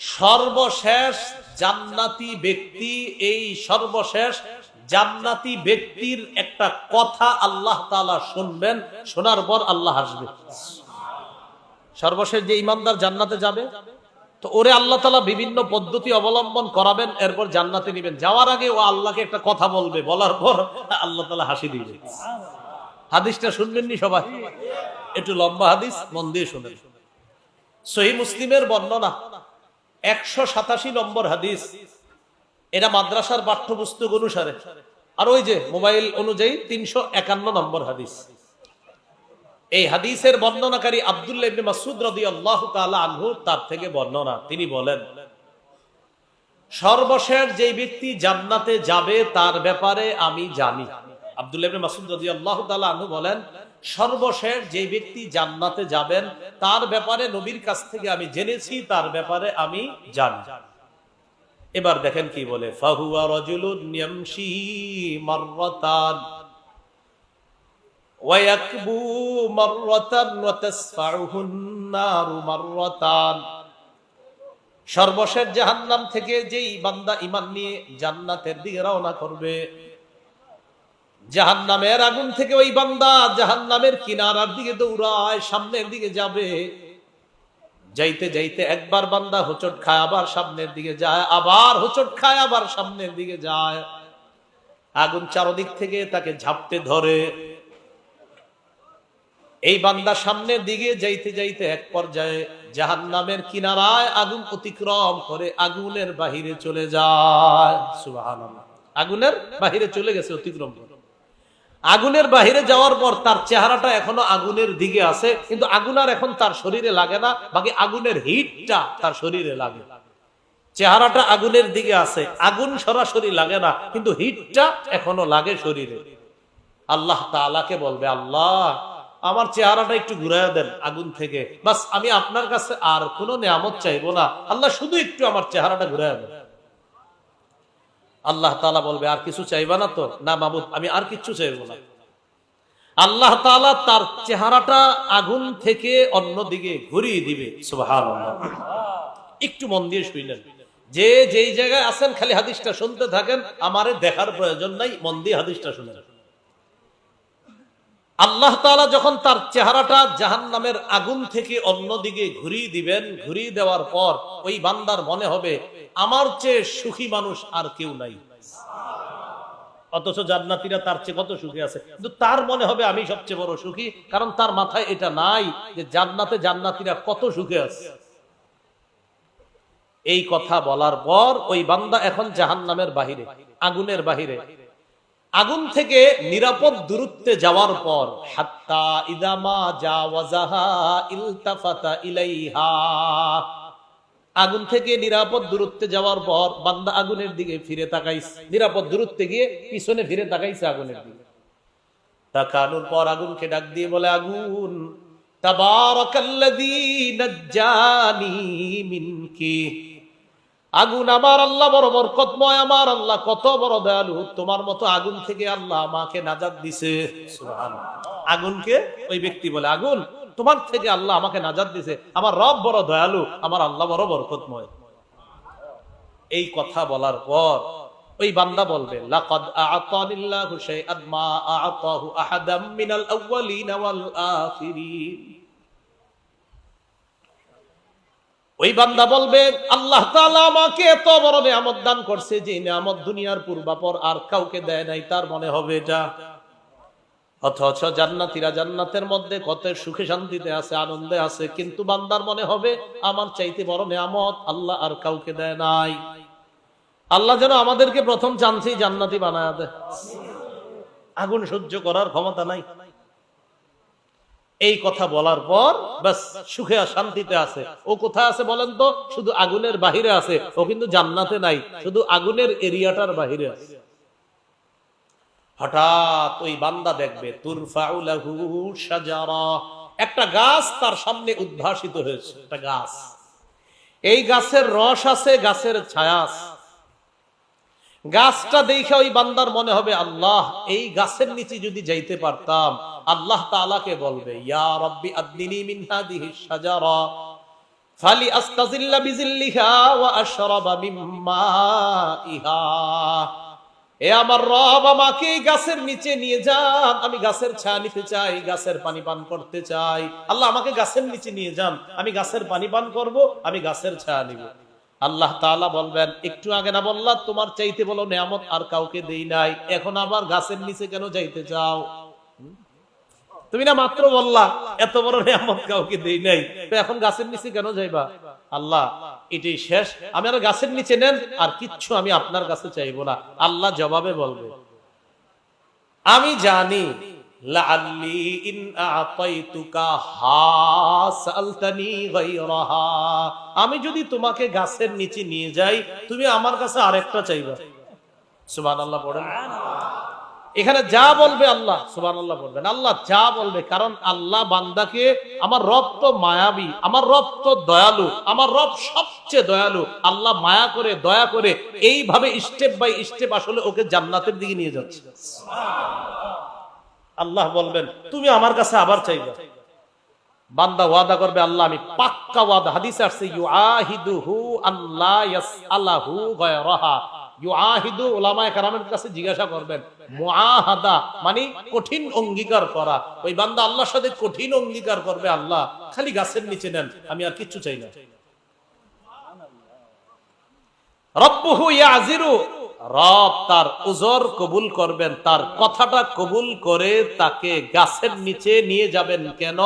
সর্বশেষ জান্নাতি ব্যক্তি, এই সর্বশেষ জান্নাতি ব্যক্তির একটা কথা আল্লাহ তাআলা শুনবেন, শোনার পর আল্লাহ হাসবে। সর্বশেষ যে ইমানদার জান্নাতে যাবে, তো ওরে আল্লাহ তালা বিভিন্ন পদ্ধতি অবলম্বন করাবেন, এরপর জান্নাতে নিবেন। যাওয়ার আগে ও আল্লাহকে একটা কথা বলবে, বলার পর আল্লাহ তালা হাসি দিবে। হাদিসটা শুনবেননি সবাই? একটু লম্বা হাদিস, মন দিয়ে শুনেন। সহি মুসলিমের বর্ণনা একশো সাতাশি নম্বর হাদিস। এটা মাদ্রাসার পাঠ্যপুস্তক অনুসারে। আর ওই যে মোবাইল অনুযায়ী তিনশো একান্ন নম্বর হাদিস। এই হাদিসের বর্ণনাকারী আব্দুল্লাহ মাসুদ রাদিয়াল্লাহু তাআলা আনহু তার থেকে বর্ণনা। তিনি বলেন, সর্বশেষ যে ব্যক্তি জান্নাতে যাবে তার ব্যাপারে আমি জানি। আব্দুল্লাহ মাসুদ রাদিয়াল্লাহু তাআলা আনহু বলেন সর্বশেষ যে ব্যক্তি জান্নাতে যাবেন তার ব্যাপারে নবীর কাছ থেকে আমি জেনেছি তার ব্যাপারে আমি জানি এবার দেখেন কি বলে ফাহুয়া রাজুলুন ইয়ামশি মাররাতান ওয়ায়াকবু মাররাতান ওয়া তাসফাউহু النار মাররাতান সর্বশেষ জাহান্নাম থেকে যেই বান্দা ঈমান নিয়ে জান্নাতের দিকে রওনা করবে জাহান্নামের আগুন থেকে ওই বান্দা জাহান্নামের কিনারার দিকে দৌড়ায়, সামনের দিকে যাবে। যাইতে যাইতে একবার বান্দা হোচট খায়, আবার সামনের দিকে যায়, আবার হোচট খায়, আবার সামনের দিকে যায়। আগুন চারদিক থেকে তাকে ঝাপটে ধরে। এই বান্দা সামনের দিকে যাইতে যাইতে এক পর্যায়ে জাহান নামের কিনারায় আগুন অতিক্রম করে আগুনের বাহিরে চলে যায়। সুবহানাল্লাহ। আগুনের বাহিরে চলে গেছে, অতিক্রম করে। আগুনের বাহিরে যাওয়ার পর তার চেহারাটা এখনও আগুনের দিকে আছে, কিন্তু আগুন আর এখন তার শরীরে লাগে না, বাকি আগুনের হিটটা তার শরীরে লাগে। চেহারাটা আগুনের দিকে আছে, আগুন সরাসরি লাগে না, কিন্তু হিটটা এখনও লাগে শরীরে। আল্লাহ তাআলাকে বলবে, আল্লাহ, আমার চেহারাটা একটু ঘুরাইয়া দেন আগুন থেকে। বাস, আমি আপনার কাছে আর কোনো নিয়ামত চাইব না। আল্লাহ শুধু একটু আমার চেহারাটা ঘুরাইয়া দেন। আল্লাহ তালা বলবে, আর কিছু চাইবা না তো? না মাবুদ আমি আর কিছু চাইব না। আল্লাহ তালা তার চেহারাটা আগুন থেকে অন্যদিকে ঘুরিয়ে দিবে একটু মন দিয়ে শুইলেন। যে যেই জায়গায় আছেন, খালি হাদিসটা শুনতে থাকেন, আমারে দেখার প্রয়োজন নাই, মন দিয়ে হাদিসটা শুনেন। আল্লাহ তাআলা যখন তার চেহারাটা জাহান্নামের আগুন থেকে অন্যদিকে ঘুরিয়ে দিবেন, ঘুরিয়ে দেওয়ার পর ওই বান্দার মনে হবে, আমার চেয়ে সুখী মানুষ আর কেউ নাই। অথচ জান্নাতীরা তার চেয়ে কত সুখী আছে। কিন্তু তার মনে হবে, আমি সবচেয়ে বড় সুখী। কারণ তার মাথায় এটা নাই যে জান্নাতে জান্নাতীরা কত সুখে আছে। এই কথা বলার পর ওই বান্দা এখন জাহান্নামের বাহিরে, আগুনের বাহিরে। আগুন থেকে নিরাপদ দূরত্বে যাওয়ার পর, হাত্তা ইদামা জাওয়াজাহা ইলতাফাতা ইলাইহা। আগুন থেকে নিরাপদ দূরত্বে যাওয়ার পর, বান্দা আগুনের দিকে ফিরে তাকাইছে। নিরাপদ দূরত্বে গিয়ে পিছনে ফিরে তাকাইছে আগুনের দিকে। তাকানোর পর আগুনকে ডাক দিয়ে বলে, আগুন, তাবারাকাল্লাযী নাজ্জানি মিনকি। আগুন আমার আল্লাহ বড় বরকতময় আমার আল্লাহ কত বড় দয়ালু। তোমার মতো আগুন থেকে আল্লাহ আমাকে নাজাদ দিছে। আগুনকে ওই ব্যক্তি বলে আগুন তোমার থেকে আল্লাহ আমাকে নাজাদ দিছে। আমার রব বড় দয়ালু আমার আল্লাহ বড় বরকতময়। এই কথা বলার পর ওই বান্দা বলবে লাকাদ আ'তানিল্লাহু শাইআন মা আ'তাহু আহাদাম মিনাল আউওয়ালিন ওয়াল আখিরিন। ওই বান্দা বলবে, আল্লাহ তাআলা আমাকে এত বড় নিয়ামত দান করছে যে নিয়ামত দুনিয়ার পূর্বাপর আর কাউকে দেয় নাই, তার মনে হবে এটা। অথচ জান্নাতীরা জান্নাতের মধ্যে কত সুখে শান্তিতে আছে, আনন্দে আছে, কিন্তু বান্দার মনে হবে, আমার চাইতে বড় নিয়ামত আল্লাহ আর কাউকে দেয় নাই। আল্লাহ যেন আমাদেরকে প্রথম চান্সেই জান্নাতি বানায় দেয়। আগুন সহ্য করার ক্ষমতা নাই। এই কথা বলার পর বাস সুখে শান্তিতে আছে। ও কোথায় আছে বলেন তো? শুধু আগুনের বাহিরে আছে। ও কিন্তু জান্নাতে নাই। শুধু আগুনের এরিয়াটার বাহিরে আছে। হঠাৎ ওই বান্দা দেখবে একটা গাছ তার সামনে উদ্ভাসিত হয়েছে। একটা গাছ। এই গাছের রস আছে, গাছের ছায়া আছে। গাছটা দেখে ওই বান্দার মনে হবে, আল্লাহ, এই গাছের নিচে যদি যাইতে পারতাম, আল্লাহ তাআলাকে বলবে, ইয়া রব্বি আদনিনি মিন হাদিহি শাজারা, ফালি আস্তাজিল্লা বিজিল্লিহা ওয়া আশরাবা এ আমার রব, আমাকে গাছের নিচে নিয়ে যান। আমি গাছের ছায়া নিতে চাই, গাছের পানি পান করতে চাই। আল্লাহ, আমাকে গাছের নিচে নিয়ে যান। আমি গাছের পানি পান করব, আমি গাছের ছায়া নিব। আল্লাহ তাআলা বলবেন, একটু আগে না বললা, তোমার চাইতে বলো নিয়ামত আর কাউকে দেই নাই। এখন আবার গাছের নিচে কেন যাইতে চাও? তুমি না মাত্র বললা, এত বড় নিয়ামত কাউকে দেই নাই। তো এখন গাছের নিচে কেন যাইবা? আল্লাহ, এটাই শেষ। আমি আর গাছের নিচে নেন, আর কিচ্ছু আমি আপনার কাছে চাইব না। আল্লাহ জবাবে বলবে, আমি জানি আমি যদি তোমাকে গাছের নিচে নিয়ে যাই, তুমি আমার কাছে আরেকটা চাইবা। সুবহানাল্লাহ পড়েন এখানে যা বলবে আল্লাহ সুবান আল্লাহ বলবেন। আল্লাহ যা বলবে, কারণ আল্লাহ বান্দাকে আমার রব তো মায়াবী, আমার রব তো দয়ালু, আমার রব সবচেয়ে দয়ালু। আল্লাহ মায়া করে, দয়া করে, এইভাবে স্টেপ বাই স্টেপ আসলে ওকে জান্নাতের দিকে নিয়ে যাচ্ছে। আল্লাহ বলবেন তুমি আমার কাছে আবার চাইবে। বান্দা ওয়াদা করবে আল্লাহ আমি পাক্কা ওয়াদা হাদিসে আসছে ইউআহিদুহু আল্লাহ ইয়াসআলাহু গায়রাহা। ইউআহিদু উলামায়ে কেরামের কাছে জিজ্ঞাসা করবেন মুআহাদা মানে কঠিন অঙ্গীকার করা। ওই বান্দা আল্লাহর সাথে কঠিন অঙ্গীকার করবে আল্লাহ খালি গাছের নিচে নেন আমি আর কিচ্ছু চাই না। রব্বুহু ইয়াজিরু রব তার উজর কবুল করবেন, তার কথাটা কবুল করে তাকে গাছের নিচে নিয়ে যাবেন কেন?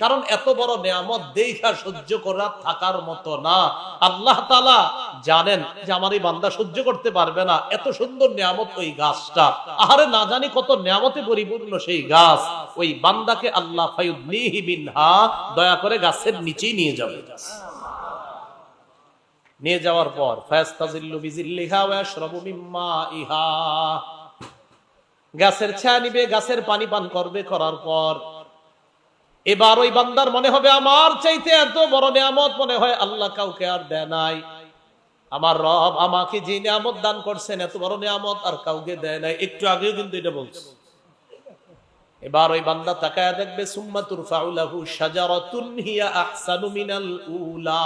কারণ এত বড় নিয়ামত দেখা সহ্য করা থাকার মতো না। আল্লাহ তাআলা জানেন যে আমার এই বান্দা সহ্য করতে পারবে না। এত সুন্দর নিয়ামত ওই গাছটা। আহারে না জানি কত নিয়ামতে পরিপূর্ণ সেই গাছ। ওই বান্দাকে আল্লাহ ফায়ুদনিহি মিনহা, দয়া করে গাছের নিচেই নিয়ে যাবে। নিয়ে যাওয়ার পর গাছের ছায়া নিবে, গাছের পানি পান করবে, করার পর এবার ওই বান্দার মনে হবে, আমার চাইতে এত বড় নিয়ামত মনে হয় আল্লাহ কাউকে আর দেয় নাই। আমার রব আমাকে যে নিয়ামত দান করছেন, এত বড় নিয়ামত আর কাউকে দেয় নাই। একটু আগেও কিন্তু এটা বলছে। এবার ওই বান্দা তাকায় দেখবে, সুম্মা তুরফাউলাহু শাজারাতুন হিয়া আহসানু মিনাল উলা।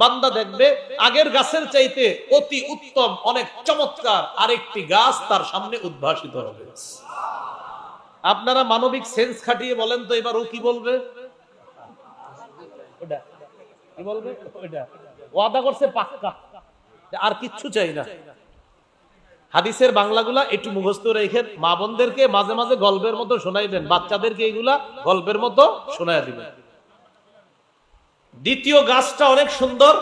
বান্দা দেখবে, আগের গাছের চাইতে অতি উত্তম, অনেক চমৎকার আরেকটি গাছ তার সামনে উদ্ভাসিত হবে। আপনারা মানবিক সেন্স খাটিয়ে বলেন তো, এবার ও কি বলবে? ওটা, কি বলবে? ওটা। ওয়াদা করছে পাক্কা। আর কিচ্ছু চাই না। হাদিসের বাংলাগুলা একটু মুখস্থ রেখে মা বোনদেরকে মাঝে মাঝে গল্পের মতো শোনাইবেন। বাচ্চাদেরকে এগুলা গল্পের মতো শোনায় দিবেন। দ্বিতীয় গাছটা অনেক সুন্দর।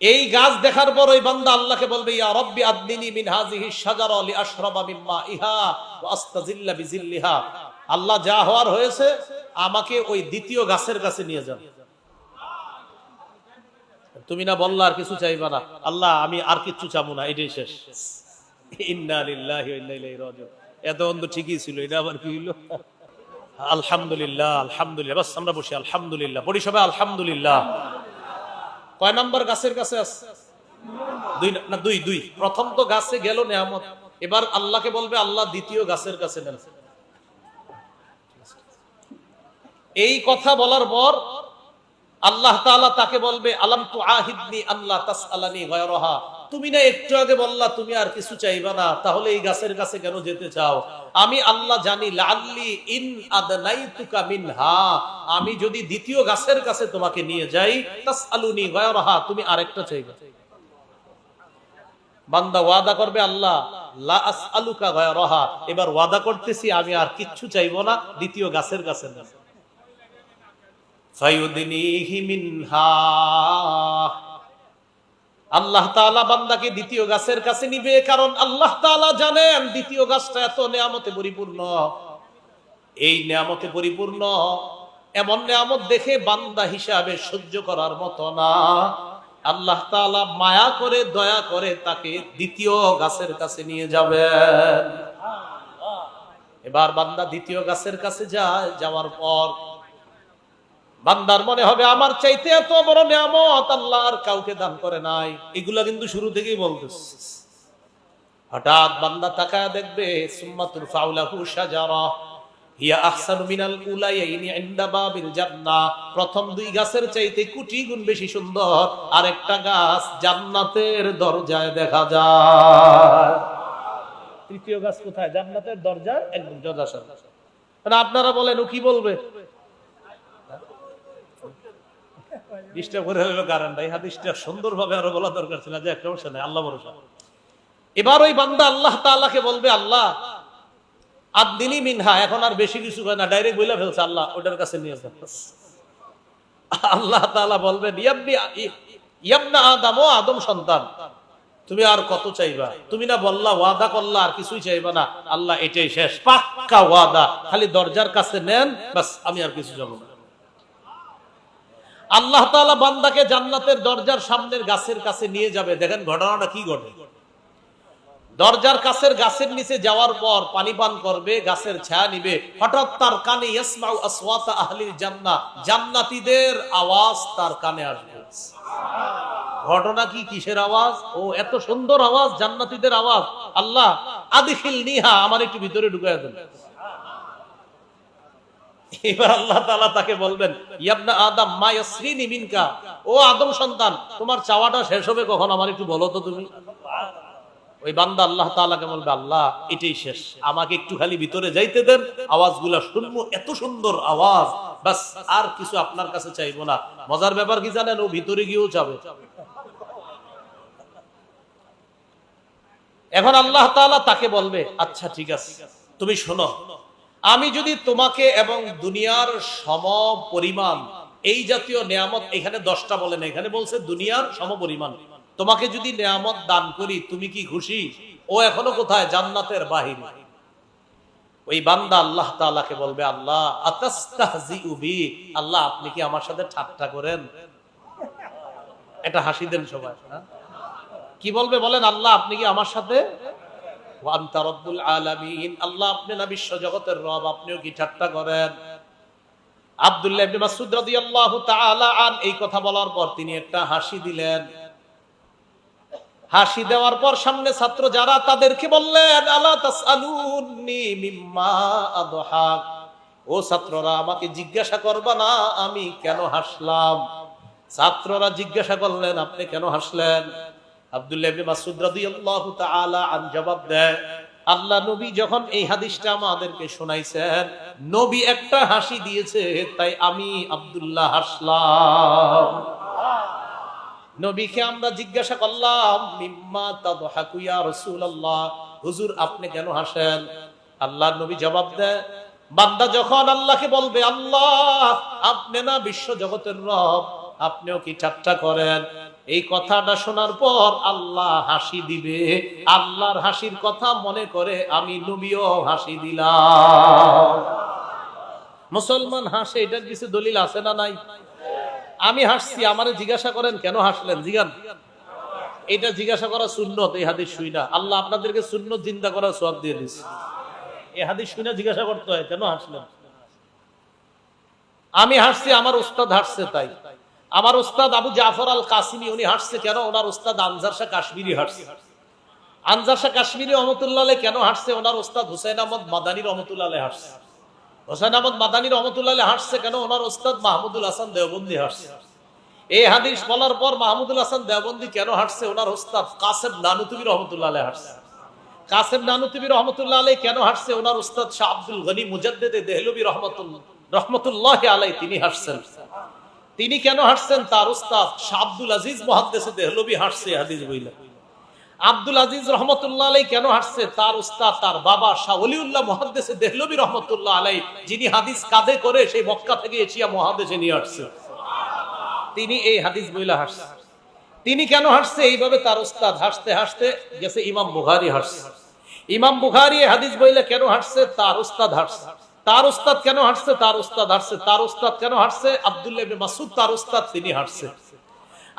এই গাছ দেখার পর ওই বান্দা আল্লাহকে বলবে, ইয়া রব্বি আদনিনি মিন হাযিহি শাজারা লি আশরাবা মিম্মা ইহা ওয়া আস্তাজিল্লা বিজিল্লিহা। আল্লাহ যা হওয়ার হয়েছে, আমাকে ওই দ্বিতীয় গাছের কাছে নিয়ে যান। তুমি না বললা আর কিছু চাইবা না। আল্লাহ, আমি আর কিছু চাবো না, এটাই শেষ। এত অন্ধ ঠিকই ছিল, এটা আবার কি হইল? আলহামদুলিল্লাহ আলহামদুলিল্লাহ। বাস, আমরা বসি, আলহামদুলিল্লাহ। সবাই আলহামদুলিল্লাহ। কয় নম্বর গাছের কাছে আছে? দুই না- দুই দুই। প্রথম তো গাছে গেল নিয়ামত। এবার আল্লাহকে বলবে, আল্লাহ দ্বিতীয় গাছের কাছে এই কথা বলার পর আল্লাহ তাআলা তাকে বলবে, আলাম তু আহিদনি আল্লাহ তাসআলানি গায়রাহা। তুমি না একটু আগে বললা, তুমি আর কিছু চাইবা না, তাহলে এই গাছের কাছে কেন যেতে চাও? আমি আল্লাহ জানি লাল্লি ইন আদনাইতুকা মিনহা। আমি যদি দ্বিতীয় গাছের কাছে তোমাকে নিয়ে যাই, তাসআলুনি গায়রাহা, তুমি আরেকটা চাইবা। বান্দা ওয়াদা করবে, আল্লাহ, লা আসআলুকা গায়রাহা। এবার ওয়াদা করতেছি, আমি আর কিচ্ছু চাইব না, দ্বিতীয় গাছের কাছে না। আল্লাহ তাআলা বান্দাকে দ্বিতীয় গাছের কাছে নিবে, কারণ আল্লাহ তাআলা জানেন দ্বিতীয় গাছটা এত নিয়ামতে পরিপূর্ণ। এই নিয়ামতে পরিপূর্ণ, এমন নিয়ামত দেখে বান্দা হিসাবে সহ্য করার মতো না। আল্লাহ তাআলা মায়া করে, দয়া করে তাকে দ্বিতীয় গাছের কাছে নিয়ে যাবেন এবার বান্দা দ্বিতীয় গাছের কাছে যায়, যাওয়ার পর বান্দার মনে হবে, আমার চাইতে এত বড় নিয়ামত আল্লাহ আর কাউকে দান করে নাই। এগুলা কিন্তু শুরু থেকেই বলতেছে। হঠাৎ বান্দা তাকায় দেখবে সুম্মাতুর ফাউলাহু শাজারা, হিয়া আহসানু মিনাল উলাইয়াইনি ইনদা বাবিল জান্নাহ প্রথম দুই গাছের চাইতে কোটি গুণ বেশি সুন্দর, আরেকটা গাছ জান্নাতের দরজায় দেখা যায়। তৃতীয় গাছ কোথায়? জান্নাতের দরজা একদম সামনে মানে আপনারা বলেন, ও কি বলবে? ডিস্টার্ব করে এই হাদিসটা সুন্দরভাবে আরও বলা দরকার ছিল, যে একটা নাই, আল্লাহ ভরসা। এবার ওই বান্দা আল্লাহ বলবে, আল্লাহ আদিনী মিনহা এখন আর বেশি কিছু হয় না ডাইরেক্ট ফেলছে, আল্লাহ, ওটার কাছে নিয়ে আল্লাহ আদম আদম সন্তান, তুমি আর কত চাইবা? তুমি না বললা, ওয়াদা করলা, আর কিছুই চাইবা না। আল্লাহ, এটাই শেষ, পাক্কা ওয়াদা। খালি দরজার কাছে নেন, বাস, আমি আর কিছু যাব না। আল্লাহ তাআলা বান্দাকে জান্নাতের দরজার সামনের গাছের কাছে নিয়ে যাবে। দেখেন ঘটনাটা কি ঘটে? দরজার কাছের গাছের নিচে যাওয়ার পর পানি পান করবে, গাছের ছায়া নিবে। হঠাৎ তার কানে ইয়াসমাউ আসওয়াতা আওয়াজ তার কানে আসবে। ঘটনা কি? কিসের আওয়াজ? ও, এত সুন্দর আওয়াজ, জান্নাতীদের আওয়াজ। আল্লাহ আদিখিল নিহা আমার একটু ভিতরে ঢুকায় দেন। এবার আল্লাহ তাআলা তাকে বলবেন, ইয়াবনা আদম মা ইয়াসরিনি মিনকা। ও আদম সন্তান, তোমার চাওয়াটা শেষ হবে কখন? আমার একটু বলো তো তুমি। ওই বান্দা আল্লাহ তাআলাকে বলবে, আল্লাহ, এটাই শেষ। আমাকে একটু খালি ভিতরে যাইতে দেন, আওয়াজগুলা শুনব, এত সুন্দর আওয়াজ। বাস আর কিছু আপনার কাছে চাইব না। মজার ব্যাপার কি জানেন? ও ভিতরে গিয়েও যাবে। এখন আল্লাহ তাআলা তাকে বলবে আচ্ছা ঠিক আছে। তুমি শোনো আমি যদি তোমাকে এবং দুনিয়ার সম পরিমাণ এই জাতীয় নিয়ামত এখানে দশটা বলেন এখানে বলছে দুনিয়ার সম পরিমাণ তোমাকে যদি নিয়ামত দান করি, তুমি কি খুশি? ও এখনও কোথায়? জান্নাতের বাহিনী ওই বান্দা আল্লাহ তাআলাকে বলবে, আল্লাহ, আতাস্তাহজিউ বি। আল্লাহ, আপনি কি আমার সাথে ঠাট্টা করেন? এটা হাসি দেন সবাই হ্যাঁ? কি বলবে? বলেন, আল্লাহ, আপনি কি আমার সাথে আল্লাহ এই কথা বলার পর তিনি হাসি দিলেন। হাসি দেওয়ার পর সামনে ছাত্র যারা, তাদেরকে বললেন, আলা তাসআলুনি মিম্মা আদহাক? ও ছাত্ররা, আমাকে জিজ্ঞাসা করবা না, আমি কেন হাসলাম? ছাত্ররা জিজ্ঞাসা করলেন, আপনি কেন হাসলেন? আব্দুল্লাহ জবাব দেয়, আল্লাহ নবী যখন এই হাদিসটা আমাদেরকে শোনাইছেন, নবী একটা হাসি দিয়েছে, তাই আমি হাসলাম। নবীকে আমরা জিজ্ঞাসা করলাম হুজুর, আপনি কেন হাসেন? আল্লাহ নবী জবাব দেয়, বান্দা যখন আল্লাহকে বলবে, আল্লাহ, আপনি না বিশ্ব জগতের রব, আপনিও কি ঠাট্টা করেন? এই কথাটা শোনার পর আল্লাহ হাসি দিবে। আল্লাহর হাসির কথা মনে করে আমি নবীও হাসি দিলাম। মুসলমান হাসে, এটার কিছু দলিল আছে না নাই? আমি হাসছি, আমারে জিজ্ঞাসা করেন, কেন হাসলেন? জিগান। এটা জিজ্ঞাসা করা সুন্নত এই হাদিস শুই না। আল্লাহ আপনাদেরকে সুন্নত চিন্তা করার সব দিয়ে দিস এই হাদিস শুই না জিজ্ঞাসা করতে হয়, কেন হাসলেন? আমি হাসছি, আমার উস্তাদ হাসছে, তাই। আমার উস্তাদ আবু জাফর আল কাসিমি উনি হাসছে কেন? ওনার উস্তাদ আনজার শাহ কাশ্মীরি হাসছে আনজার শাহ কাশ্মীরি রহমতুল্লাহ কেন হাসছে ওনার উস্তাদ হুসাইন আহমদ মাদানী রহমতুল্লাহ হাসছে হোসেন আহমদ মাদানী রহমতুল্লাহ হাসছে কেন? ওনার উস্তাদ মাহমুদুল হাসান দেওবন্দি হাসছে এই হাদিস বলার পর মাহমুদুল হাসান দেওবন্দি কেন হাসছে ওনার উস্তাদ কাসেম নানুতুবি রহমতুল্লাহ হাসছে কাসেম নানুতুবি রহমতুল্লাহ আলাই কেন হাসছে ওনার উস্তাদ শাহ আব্দুল গনি মুজাদ্দেদে দেহলবি রহমতুল্লাহ রহমতুল্লাহ আলাই তিনি হাসছেন তিনি কেন হাসছেন তার উস্তাদ শাহ আব্দুল আজিজ মহাদ্দেশে দেহলবি হাসছে হাদিস বইলা। আব্দুল আজিজ রহমতুল্লাহ আলাই কেন হাসছে তার উস্তাদ, তার বাবা শাহ অলিউল্লাহ মহাদ্দেশে দেহলবি রহমতুল্লাহ আলাই যিনি হাদিস কাঁধে করে সেই মক্কা থেকে এশিয়া মহাদেশে নিয়ে আসছে। তিনি এই হাদিস বইলা হাসছে তিনি কেন হাসছে এইভাবে তার উস্তাদ হাসতে হাসতে গেছে ইমাম বুখারি হাসছে ইমাম এই হাদিস বইলে কেন হাসছে তার উস্তাদ হাসছে তার উস্তাদ কেন হাসছে তার উস্তাদ হাসছে তার উস্তাদ কেন হাসছে আব্দুল্লাহ ইবনে মাসুদ তার উস্তাদ তিনি হাসছে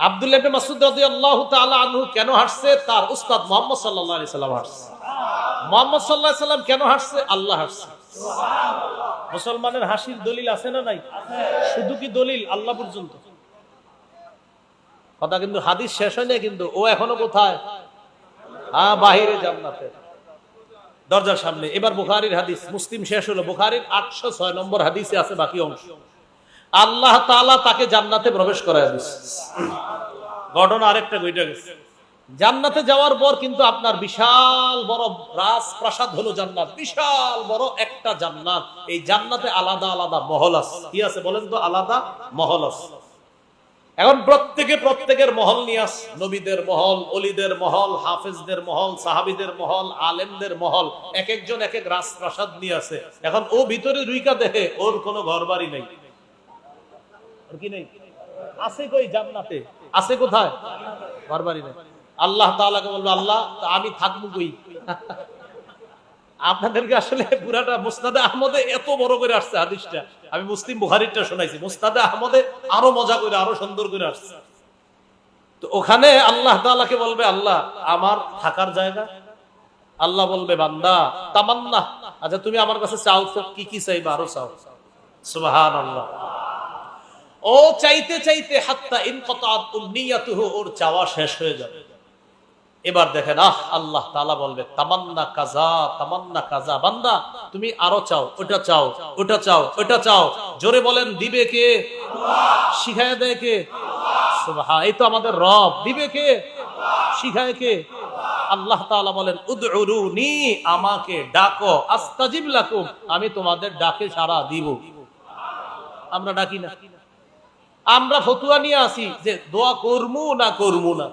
আব্দুল্লাহ ইবনে মাসুদ রাদিয়াল্লাহু তাআলা আনহু কেন হাসছে তার উস্তাদ মুহাম্মদ সাল্লাল্লাহু আলাইহি সাল্লাম হাসছে মুহাম্মদ সাল্লাল্লাহু আলাইহি সাল্লাম কেন হাসছে আল্লাহ হাসছে মুসলমানের হাসির দলিল আছে না নাই? শুধু কি দলিল? আল্লাহ পর্যন্ত। কথা কিন্তু হাদিস শেষ হয় না কিন্তু ও এখনও কোথায়? হ্যাঁ বাহিরে জান্নাতে। দরজার সামনে। এবার বুখারির হাদিস, মুসলিম শেষ হলো। বুখারির আটশো ছয় নম্বর হাদিসে আছে বাকি অংশ। আল্লাহ তালা তাকে জান্নাতে প্রবেশ করায় দিচ্ছে ঘটনা আরেকটা বইটা গেছে। জান্নাতে যাওয়ার পর কিন্তু আপনার বিশাল বড় রাজপ্রাসাদ হলো জান্নাত। বিশাল বড় একটা জান্নাত। এই জান্নাতে আলাদা আলাদা মহল আছে। কি আছে বলেন তো? আলাদা মহল আছে। এখন প্রত্যেকে প্রত্যেকের মহল নিয়ে আস। নবীদের মহল, অলিদের মহল, হাফেজদের মহল, সাহাবিদের মহল, আলেমদের মহল এক একজন এক এক রাজপ্রাসাদ নিয়ে আছে এখন ও ভিতরে রুইকা দেখে ওর কোনো ঘর বাড়ি নেই কি নেই? আছে কই জান্নাতে? আছে কোথায়? ঘর বাড়ি নেই। আল্লাহ তাআলাকে বলব, আল্লাহ আমি থাকব কই? আপনাদেরকে আসলে পুরাটা মুস্তাদে আহমদে এত বড় করে আসছে হাদিসটা। আমি মুসলিম বুখারিরটা শোনাইছি। মুস্তাদে আহমদে আরও মজা করে, আরও সুন্দর করে আসছে। তো ওখানে আল্লাহ তাআলাকে বলবে, আল্লাহ, আমার থাকার জায়গা? আল্লাহ বলবে, বান্দা, তামান্না। আচ্ছা তুমি আমার কাছে চাও তো, কি কি চাইবা? আরও চাও। সুবহানাল্লাহ। ও চাইতে চাইতে হাত্তা উমনিয়াতুহু ওর চাওয়া শেষ হয়ে যাবে। এবার দেখেন, আহ, আল্লাহ তাআলা বলবে, তামান্না কাজা তামান্না কাজা বান্দা, তুমি আরও চাও, ওটা চাও ওটা চাও ওটা চাও। জোরে বলেন, দিবে কে? শিখায় দেয় কে? এই তো আমাদের রব। দিবে কে? শিখায় কে? আল্লাহ তাআলা বলেন, উদউরুনি, আমাকে ডাকো, আস্তাজিব লাকুম, আমি তোমাদের ডাকে সাড়া দিব। আমরা ডাকি না। আমরা ফতুয়া নিয়ে আসি যে দোয়া করমু না করমু না।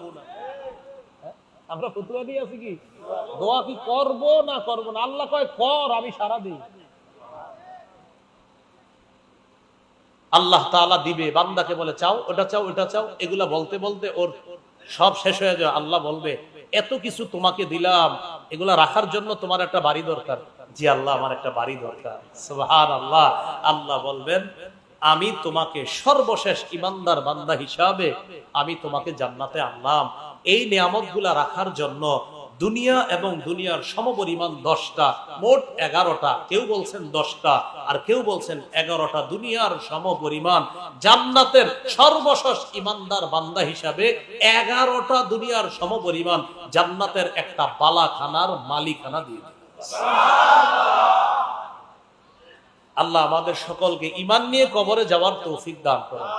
আমরা ফতুয়া নিয়ে আসি কি? দোয়া কি করব না করব না? আল্লাহ কয়, কর, আমি সারা দিই। আল্লাহ তাআলা দিবে, বান্দাকে বলে, চাও, ওটা চাও ওটা চাও। এগুলা বলতে বলতে ওর সব শেষ হয়ে যাবে আল্লাহ বলবে, এত কিছু তোমাকে দিলাম, এগুলা রাখার জন্য তোমার একটা বাড়ি দরকার। জি আল্লাহ, আমার একটা বাড়ি দরকার। সুবহান আল্লাহ আল্লাহ বলবেন, আমি তোমাকে সর্বশেষ ইমানদার বান্দা হিসাবে আমি তোমাকে জান্নাতে আনলাম। এই নিয়ামত রাখার জন্য দুনিয়া এবং দুনিয়ার সমপরিমাণ দশটা, মোট এগারোটা, কেউ বলছেন দশটা আর কেউ বলছেন এগারোটা দুনিয়ার সমপরিমাণ জান্নাতের সর্বশেষ ইমানদার বান্দা হিসাবে এগারোটা দুনিয়ার সমপরিমাণ জান্নাতের একটা বালাখানার মালিকানা দিয়ে আল্লাহ আমাদের সকলকে ইমান নিয়ে কবরে যাওয়ার তৌফিক দান করেন।